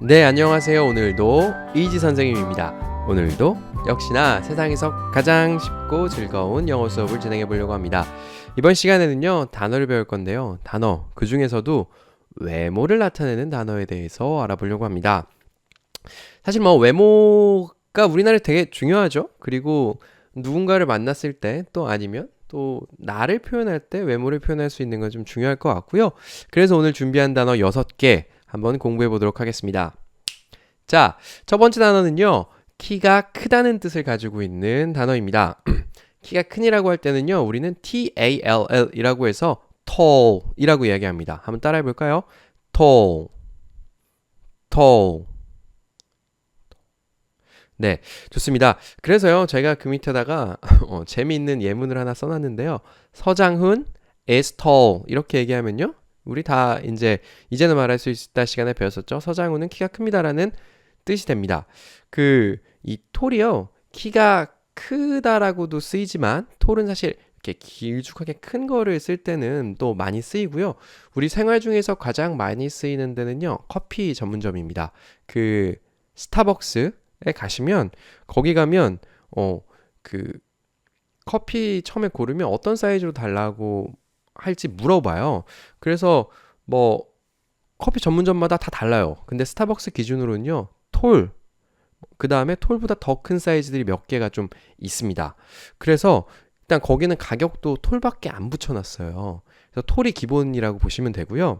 네, 안녕하세요. 오늘도 이지 선생님입니다. 오늘도 역시나 세상에서 가장 쉽고 즐거운 영어 수업을 진행해 보려고 합니다. 이번 시간에는요, 단어를 배울 건데요. 단어, 그 중에서도 외모를 나타내는 단어에 대해서 알아보려고 합니다. 사실 뭐 외모가 우리나라에 되게 중요하죠. 그리고 누군가를 만났을 때 또 아니면 또 나를 표현할 때 외모를 표현할 수 있는 건 좀 중요할 것 같고요. 그래서 오늘 준비한 단어 6개 한번 공부해 보도록 하겠습니다. 자, 첫 번째 단어는요. 키가 크다는 뜻을 가지고 있는 단어입니다. 키가 큰이라고 할 때는요. 우리는 T-A-L-L 이라고 해서 tall 이라고 이야기합니다. 한번 따라해 볼까요? tall, tall. 네, 좋습니다. 그래서요, 제가 그 밑에다가 어, 재미있는 예문을 하나 써놨는데요. 서장훈 is tall 이렇게 얘기하면요, 우리 다 이제 이제는 말할 수 있다 시간에 배웠었죠. 서장훈은 키가 큽니다라는 뜻이 됩니다. 그 이 톨이요, 키가 크다라고도 쓰이지만 톨은 사실 이렇게 길쭉하게 큰 거를 쓸 때는 또 많이 쓰이고요. 우리 생활 중에서 가장 많이 쓰이는 데는요, 커피 전문점입니다. 그 스타벅스 에 가시면 거기 가면 어그 커피 처음에 고르면 어떤 사이즈로 달라고 할지 물어봐요. 그래서 뭐 커피 전문점마다 다 달라요. 근데 스타벅스 기준으로는요. 톨, 그 다음에 톨보다 더 큰 사이즈들이 몇 개가 좀 있습니다. 그래서 일단 거기는 가격도 톨밖에 안 붙여놨어요. 그래서 톨이 기본이라고 보시면 되고요.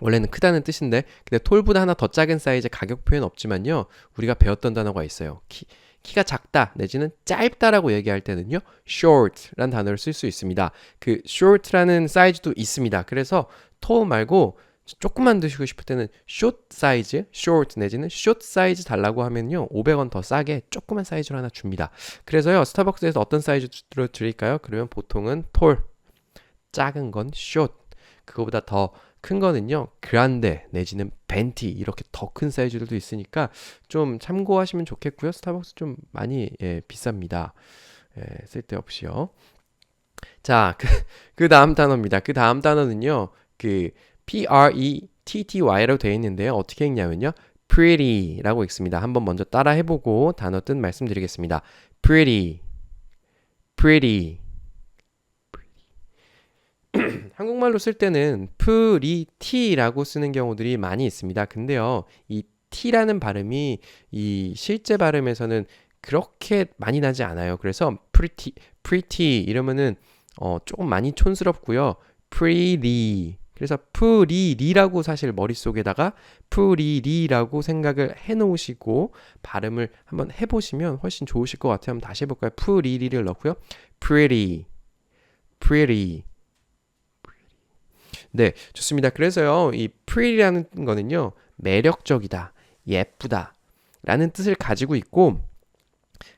원래는 크다는 뜻인데 근데 톨보다 하나 더 작은 사이즈 가격 표현 없지만요 우리가 배웠던 단어가 있어요 키, 키가 작다 내지는 짧다라고 얘기할 때는요 short라는 단어를 쓸 수 있습니다. 그 short라는 사이즈도 있습니다. 그래서 톨 말고 조금만 드시고 싶을 때는 short 사이즈, short 내지는 short 사이즈 달라고 하면요 500원 더 싸게 조그만 사이즈로 하나 줍니다. 그래서요 스타벅스에서 어떤 사이즈로 드릴까요? 그러면 보통은 톨 작은 건 short 그거보다 더 큰 거는요 그란데 내지는 벤티 이렇게 더 큰 사이즈들도 있으니까 좀 참고하시면 좋겠고요. 스타벅스 좀 많이 예, 비쌉니다. 예, 쓸데없이요. 자 그 그 다음 단어입니다. 그 다음 단어는요 그 P-R-E-T-T-Y로 되어 있는데요. 어떻게 읽냐면요 pretty라고 읽습니다. 한번 먼저 따라 해보고 단어 뜻 말씀드리겠습니다. pretty. pretty 한국말로 쓸 때는 프리티라고 쓰는 경우들이 많이 있습니다. 근데요, 이 t라는 발음이 이 실제 발음에서는 그렇게 많이 나지 않아요. 그래서 pretty, pretty 이러면은 어, 조금 많이 촌스럽고요. pretty 그래서 프리리라고 사실 머릿속에다가 프리리라고 생각을 해 놓으시고 발음을 한번 해 보시면 훨씬 좋으실 것 같아요. 한번 다시 해 볼까요? 프리리를 넣고요. pretty pretty 네, 좋습니다. 그래서요, 이 pretty라는 거는요, 매력적이다, 예쁘다, 라는 뜻을 가지고 있고,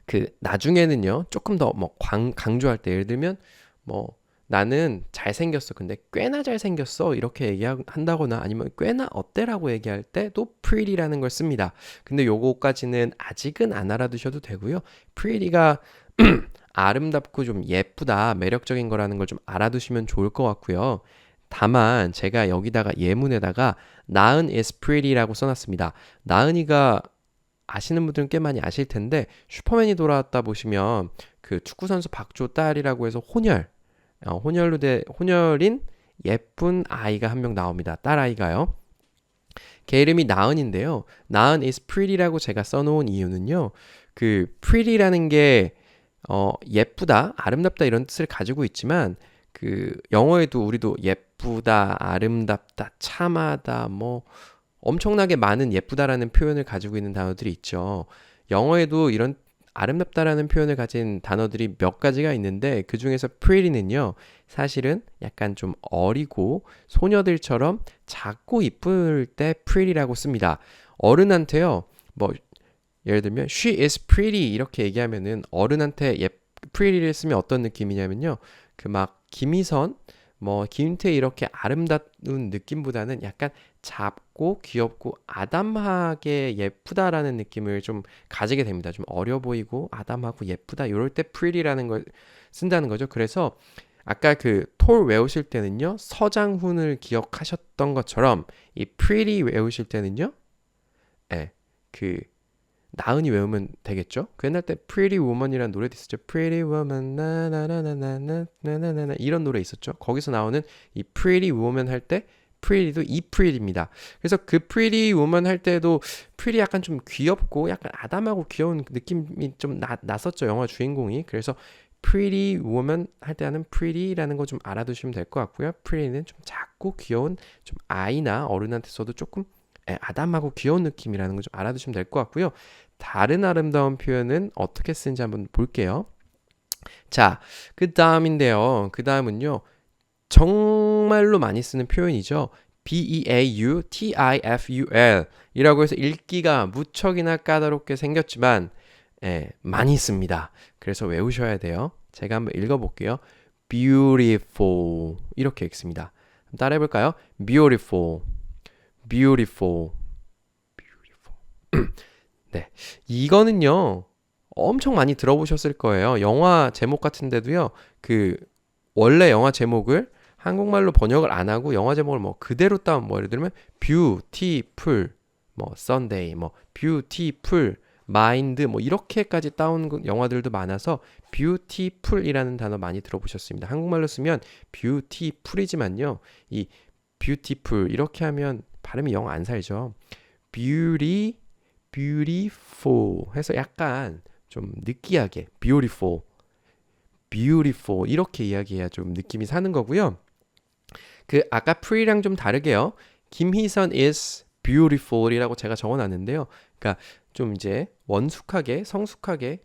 그, 나중에는요, 조금 더 뭐, 강조할 때, 예를 들면, 뭐, 나는 잘생겼어. 근데 꽤나 잘생겼어. 이렇게 얘기한다거나 아니면 꽤나 어때라고 얘기할 때도 pretty라는 걸 씁니다. 근데 요거까지는 아직은 안 알아두셔도 되고요. pretty가 아름답고 좀 예쁘다, 매력적인 거라는 걸 좀 알아두시면 좋을 것 같고요. 다만 제가 여기다가 예문에다가 나은 is pretty라고 써놨습니다. 나은이가 아시는 분들은 꽤 많이 아실 텐데 슈퍼맨이 돌아왔다 보시면 그 축구 선수 박조 딸이라고 해서 혼혈 어, 혼혈로 돼 혼혈인 예쁜 아이가 한 명 나옵니다. 딸 아이가요. 걔 이름이 나은인데요. 나은 is pretty라고 제가 써놓은 이유는요. 그 pretty라는 게 어, 예쁘다, 아름답다 이런 뜻을 가지고 있지만 그 영어에도 우리도 예쁘다, 아름답다, 참하다, 뭐 엄청나게 많은 예쁘다라는 표현을 가지고 있는 단어들이 있죠. 영어에도 이런 아름답다라는 표현을 가진 단어들이 몇 가지가 있는데 그 중에서 pretty는요 사실은 약간 좀 어리고 소녀들처럼 작고 이쁠 때 pretty라고 씁니다. 어른한테요 뭐 예를 들면 she is pretty 이렇게 얘기하면은 어른한테 예 pretty를 쓰면 어떤 느낌이냐면요 그 막 김희선, 뭐 김태 이렇게 아름다운 느낌보다는 약간 작고 귀엽고 아담하게 예쁘다라는 느낌을 좀 가지게 됩니다. 좀 어려 보이고 아담하고 예쁘다. 이럴 때 pretty라는 걸 쓴다는 거죠. 그래서 아까 그 톨 외우실 때는요. 서장훈을 기억하셨던 것처럼 이 pretty 외우실 때는요. 예, 그 나은이 외우면 되겠죠? 그 옛날 때 Pretty Woman이라는 노래도 있었죠. Pretty Woman 나나나나나나나나나 이런 노래 있었죠. 거기서 나오는 이 Pretty Woman 할 때 pretty도 이 pretty입니다. 그래서 그 pretty woman 할 때도 pretty 약간 좀 귀엽고 약간 아담하고 귀여운 느낌이 좀 나, 났었죠. 영화 주인공이. 그래서 pretty woman 할 때 하는 pretty라는 거 좀 알아두시면 될 것 같고요. pretty는 좀 작고 귀여운 좀 아이나 어른한테 써도 조금 예, 아담하고 귀여운 느낌이라는 거좀 알아두시면 될 것 같고요. 다른 아름다운 표현은 어떻게 쓰는지 한번 볼게요. 자, 그 다음인데요. 그 다음은요. 정말로 많이 쓰는 표현이죠. B-E-A-U-T-I-F-U-L 이라고 해서 읽기가 무척이나 까다롭게 생겼지만 예, 많이 씁니다. 그래서 외우셔야 돼요. 제가 한번 읽어볼게요. beautiful 이렇게 읽습니다. 따라해 볼까요? beautiful, beautiful, beautiful. 네, 이거는요 엄청 많이 들어보셨을 거예요. 영화 제목 같은 데도요, 그 원래 영화 제목을 한국말로 번역을 안 하고 영화 제목을 뭐 그대로 따면 뭐 예를 들면 beautiful 뭐 Sunday 뭐 beautiful mind 뭐 이렇게까지 따온 영화들도 많아서 beautiful이라는 단어 많이 들어보셨습니다. 한국말로 쓰면 beautiful이지만요. 이 beautiful 이렇게 하면 발음이 영 안 살죠. beauty beautiful 해서 약간 좀 느끼하게 beautiful beautiful 이렇게 이야기해야 좀 느낌이 사는 거고요. 그 아까 pretty랑 좀 다르게요. 김희선 is beautiful이라고 제가 적어놨는데요. 그러니까 좀 이제 원숙하게 성숙하게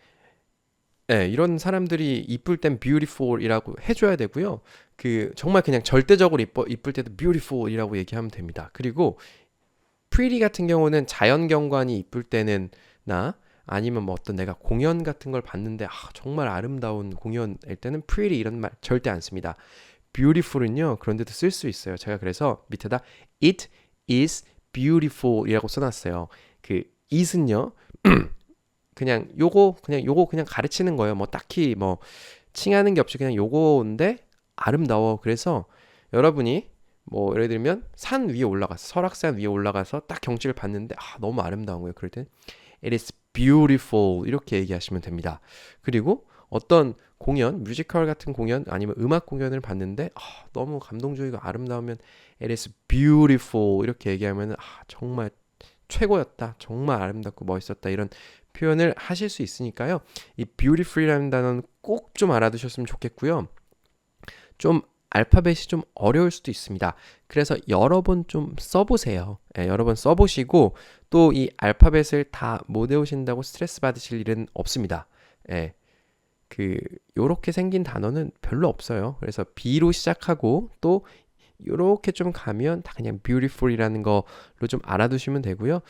네, 이런 사람들이 이쁠 땐 beautiful이라고 해줘야 되고요. 그 정말 그냥 절대적으로 이뻐, 이쁠 때도 beautiful이라고 얘기하면 됩니다. 그리고 pretty 같은 경우는 자연 경관이 이쁠 때는 나 아니면 뭐 어떤 내가 공연 같은 걸 봤는데 아, 정말 아름다운 공연일 때는 pretty 이런 말 절대 안 씁니다. beautiful은요 그런 데도 쓸 수 있어요. 제가 그래서 밑에다 it is beautiful이라고 써놨어요. 그 it은요 그냥 요거 그냥 요거 그냥 가르치는 거예요. 뭐 딱히 뭐 칭하는 게 없이 그냥 요거인데 아름다워. 그래서 여러분이 뭐 예를 들면 산 위에 올라가서 설악산 위에 올라가서 딱 경치를 봤는데 아 너무 아름다운 거예요. 그럴 땐 it is beautiful 이렇게 얘기하시면 됩니다. 그리고 어떤 공연, 뮤지컬 같은 공연 아니면 음악 공연을 봤는데 아, 너무 감동적이고 아름다우면 it is beautiful 이렇게 얘기하면 아, 정말 최고였다. 정말 아름답고 멋있었다. 이런 표현을 하실 수 있으니까요. 이 beautiful이라는 단어는 꼭 좀 알아두셨으면 좋겠고요. 좀 알파벳이 좀 어려울 수도 있습니다. 그래서 여러 번 좀 써보세요. 예, 여러 번 써보시고 또 이 알파벳을 다 못 외우신다고 스트레스 받으실 일은 없습니다. 예, 그 요렇게 생긴 단어는 별로 없어요. 그래서 B로 시작하고 또 요렇게 좀 가면 다 그냥 beautiful이라는 거로 좀 알아두시면 되고요.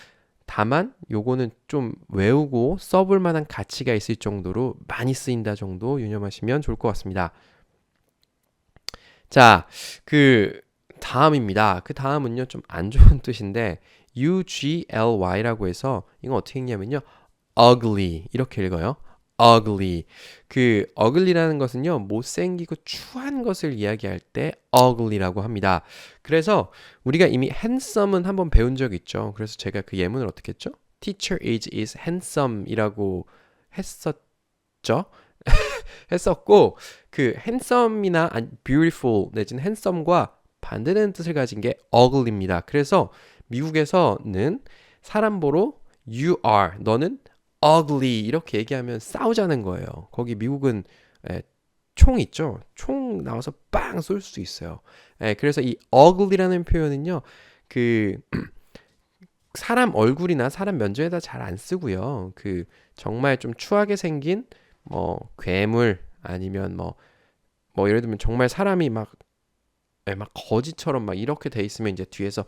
다만 요거는 좀 외우고 써볼 만한 가치가 있을 정도로 많이 쓰인다 정도 유념하시면 좋을 것 같습니다. 자, 그 다음입니다. 그 다음은요, 좀 안 좋은 뜻인데, ugly라고 해서, 이건 어떻게 읽냐면요, ugly. 이렇게 읽어요. ugly. 그 ugly라는 것은요, 못생기고 추한 것을 이야기할 때 ugly라고 합니다. 그래서 우리가 이미 handsome은 한번 배운 적 있죠. 그래서 제가 그 예문을 어떻게 했죠? Teacher is is handsome이라고 했었죠. 했었고 그 handsome이나 beautiful 내지는 handsome과 반대되는 뜻을 가진 게 ugly입니다. 그래서 미국에서는 사람 보러 you are 너는 ugly 이렇게 얘기하면 싸우자는 거예요. 거기 미국은 예, 총 있죠. 총 나와서 빵 쏠 수 있어요. 예, 그래서 이 ugly라는 표현은요. 그 사람 얼굴이나 사람 면적에다 잘 안 쓰고요. 그 정말 좀 추하게 생긴 뭐 괴물 아니면 뭐뭐 뭐 예를 들면 정말 사람이 막, 예, 막 거지처럼 막 이렇게 돼 있으면 이제 뒤에서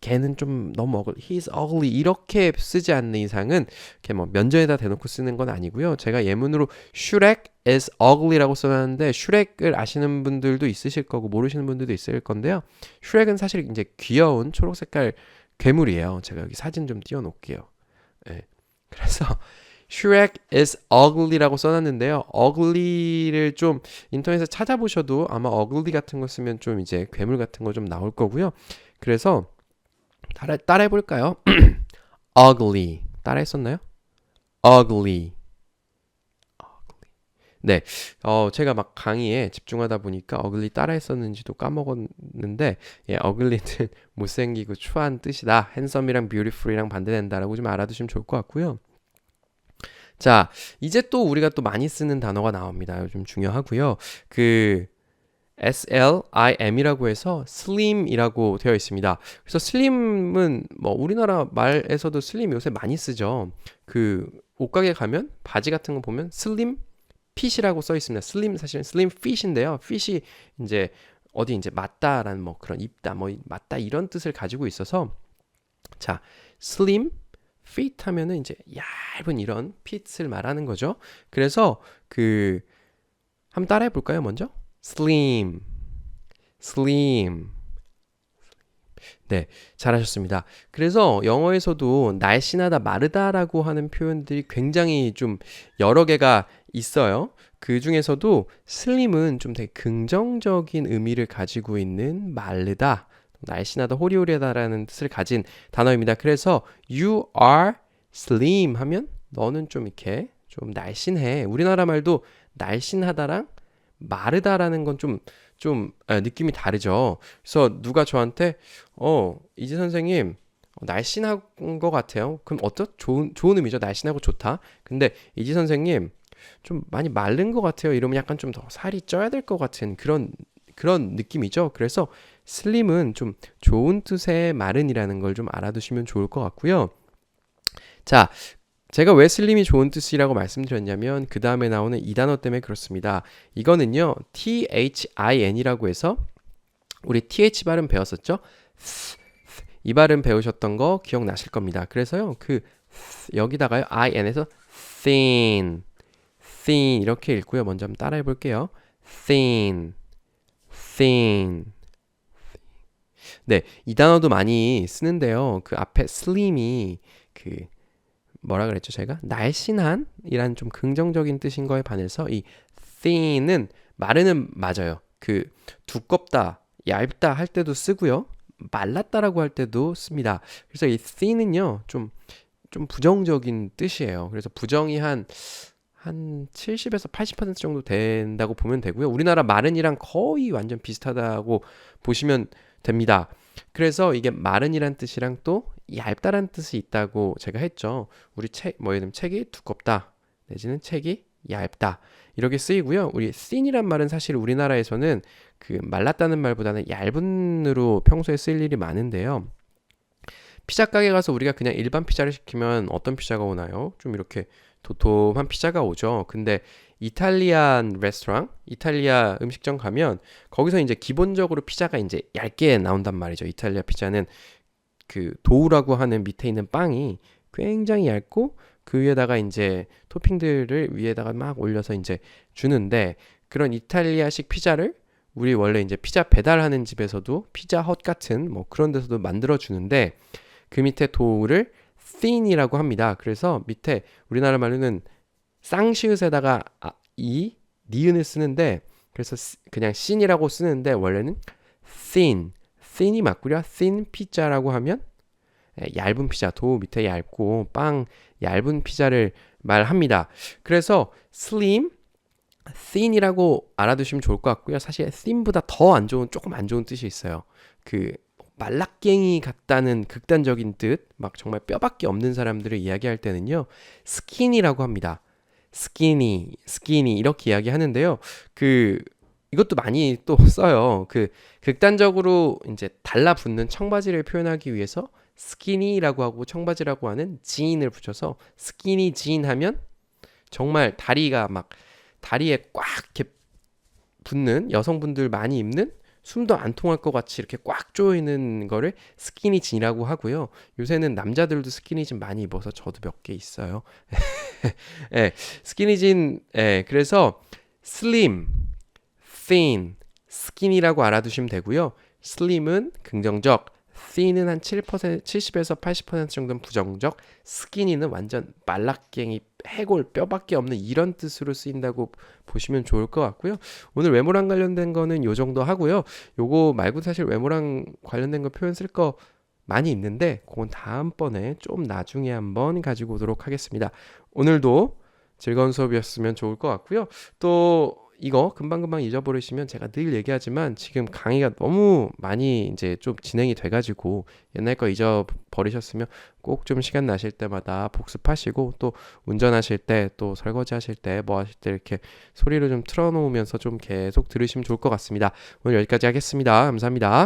걔는 좀 너무 ugly, he's ugly 이렇게 쓰지 않는 이상은 이렇게 뭐 면전에다 대놓고 쓰는 건 아니고요. 제가 예문으로 Shrek is ugly라고 써놨는데 슈렉을 아시는 분들도 있으실 거고 모르시는 분들도 있을 건데요. 슈렉은 사실 이제 귀여운 초록 색깔 괴물이에요. 제가 여기 사진 좀 띄워놓을게요. 네. 그래서 Shrek is ugly라고 써놨는데요. ugly를 좀 인터넷에 찾아보셔도 아마 ugly 같은 거 쓰면 좀 이제 괴물 같은 거 좀 나올 거고요. 그래서 따라, 따라해 볼까요? ugly 따라했었나요? ugly. 네, 어, 제가 막 강의에 집중하다 보니까 ugly 따라했었는지도 까먹었는데, 예, ugly는 못생기고 추한 뜻이다. handsom이랑 beautiful이랑 반대된다라고 좀 알아두시면 좋을 것 같고요. 자, 이제 또 우리가 또 많이 쓰는 단어가 나옵니다. 좀 중요하고요. 그 SLIM이라고 해서 slim이라고 되어 있습니다. 그래서 slim은 뭐 우리나라 말에서도 slim 요새 많이 쓰죠. 그 옷가게 가면 바지 같은 거 보면 slim 핏이라고 써 있습니다. slim 사실은 slim fit인데요. fit이 이제 어디 이제 맞다라는 뭐 그런 입다 뭐 맞다 이런 뜻을 가지고 있어서 자 slim fit 하면은 이제 얇은 이런 핏을 말하는 거죠. 그래서 그 한번 따라해 볼까요, 먼저? slim, slim. 네, 잘하셨습니다. 그래서 영어에서도 날씬하다, 마르다라고 하는 표현들이 굉장히 좀 여러 개가 있어요. 그 중에서도 slim은 좀 되게 긍정적인 의미를 가지고 있는 마르다, 날씬하다, 호리호리하다라는 뜻을 가진 단어입니다. 그래서 you are slim 하면 너는 좀 이렇게 좀 날씬해. 우리나라 말도 날씬하다랑 마르다라는 건 좀 좀 느낌이 다르죠. 그래서 누가 저한테 어 이지 선생님 어, 날씬한 것 같아요. 그럼 어떤 좋은 좋은 의미죠. 날씬하고 좋다. 근데 이지 선생님 좀 많이 마른 것 같아요. 이러면 약간 좀 더 살이 쪄야 될 것 같은 그런 그런 느낌이죠. 그래서 슬림은 좀 좋은 뜻의 마른이라는 걸 좀 알아두시면 좋을 것 같고요. 자, 제가 왜 슬림이 좋은 뜻이라고 말씀드렸냐면 그 다음에 나오는 이 단어 때문에 그렇습니다. 이거는요 THIN이라고 해서 우리 TH 발음 배웠었죠? 이 발음 배우셨던 거 기억나실 겁니다. 그래서요 그 여기다가요 IN에서 thin, thin 이렇게 읽고요. 먼저 한번 따라해 볼게요. thin, thin. 네, 이 단어도 많이 쓰는데요. 그 앞에 slim이 그 뭐라 그랬죠 저희가? 날씬한 이란 좀 긍정적인 뜻인 거에 반해서 이 thin은 마르는 맞아요. 그 두껍다 얇다 할 때도 쓰고요. 말랐다라고 할 때도 씁니다. 그래서 이 thin은요 좀 좀 부정적인 뜻이에요. 그래서 부정이 한 한 70에서 80% 정도 된다고 보면 되고요. 우리나라 마른이랑 거의 완전 비슷하다고 보시면 됩니다. 그래서 이게 마른이란 뜻이랑 또 얇다란 뜻이 있다고 제가 했죠. 우리 책, 뭐 예를 책이 두껍다. 내지는 책이 얇다. 이렇게 쓰이고요. 우리 thin이란 말은 사실 우리나라에서는 그 말랐다는 말보다는 얇은으로 평소에 쓸 일이 많은데요. 피자 가게 가서 우리가 그냥 일반 피자를 시키면 어떤 피자가 오나요? 좀 이렇게 도톰한 피자가 오죠. 근데 이탈리안 레스토랑, 이탈리아 음식점 가면 거기서 이제 기본적으로 피자가 이제 얇게 나온단 말이죠. 이탈리아 피자는 그 도우라고 하는 밑에 있는 빵이 굉장히 얇고 그 위에다가 이제 토핑들을 위에다가 막 올려서 이제 주는데 그런 이탈리아식 피자를 우리 원래 이제 피자 배달하는 집에서도 피자 헛 같은 뭐 그런 데서도 만들어 주는데 그 밑에 도우를 thin이라고 합니다. 그래서 밑에 우리나라 말로는 쌍시읒에다가 아, 이 니은을 쓰는데 그래서 그냥 sin이라고 쓰는데 원래는 thin thin이 맞고요. thin 피자라고 하면 예, 얇은 피자, 도 밑에 얇고 빵 얇은 피자를 말합니다. 그래서 slim, thin이라고 알아두시면 좋을 것 같고요. 사실 thin보다 더 안 좋은 조금 안 좋은 뜻이 있어요. 그 말라깽이 같다는 극단적인 뜻, 막 정말 뼈밖에 없는 사람들을 이야기할 때는요, 스kin이라고 합니다. 스키니, 스키니 이렇게 이야기하는데요. 그 이것도 많이 또 써요. 그 극단적으로 이제 달라붙는 청바지를 표현하기 위해서 스키니라고 하고 청바지라고 하는 지인을 붙여서 스키니 지인 하면 정말 다리가 막 다리에 꽉 붙는 여성분들 많이 입는 숨도 안 통할 것 같이 이렇게 꽉 조이는 거를 스키니진이라고 하고요. 요새는 남자들도 스키니진 많이 입어서 저도 몇 개 있어요. 예, 스키니진, 예, 그래서 슬림, thin, skin이라고 알아두시면 되고요. slim은 긍정적, thin은 한 7%, 70에서 80% 정도는 부정적, skinny는 완전 말라깽이, 해골, 뼈밖에 없는 이런 뜻으로 쓰인다고 보시면 좋을 것 같고요. 오늘 외모랑 관련된 거는 요 정도 하고요. 요거 말고 사실 외모랑 관련된 거 표현 쓸 거 많이 있는데 그건 다음번에 좀 나중에 한번 가지고 오도록 하겠습니다. 오늘도 즐거운 수업이었으면 좋을 것 같고요. 또 이거 금방금방 잊어버리시면 제가 늘 얘기하지만 지금 강의가 너무 많이 이제 좀 진행이 돼가지고 옛날 거 잊어버리셨으면 꼭 좀 시간 나실 때마다 복습하시고 또 운전하실 때 또 설거지 하실 때 뭐 하실 때 이렇게 소리를 좀 틀어놓으면서 좀 계속 들으시면 좋을 것 같습니다. 오늘 여기까지 하겠습니다. 감사합니다.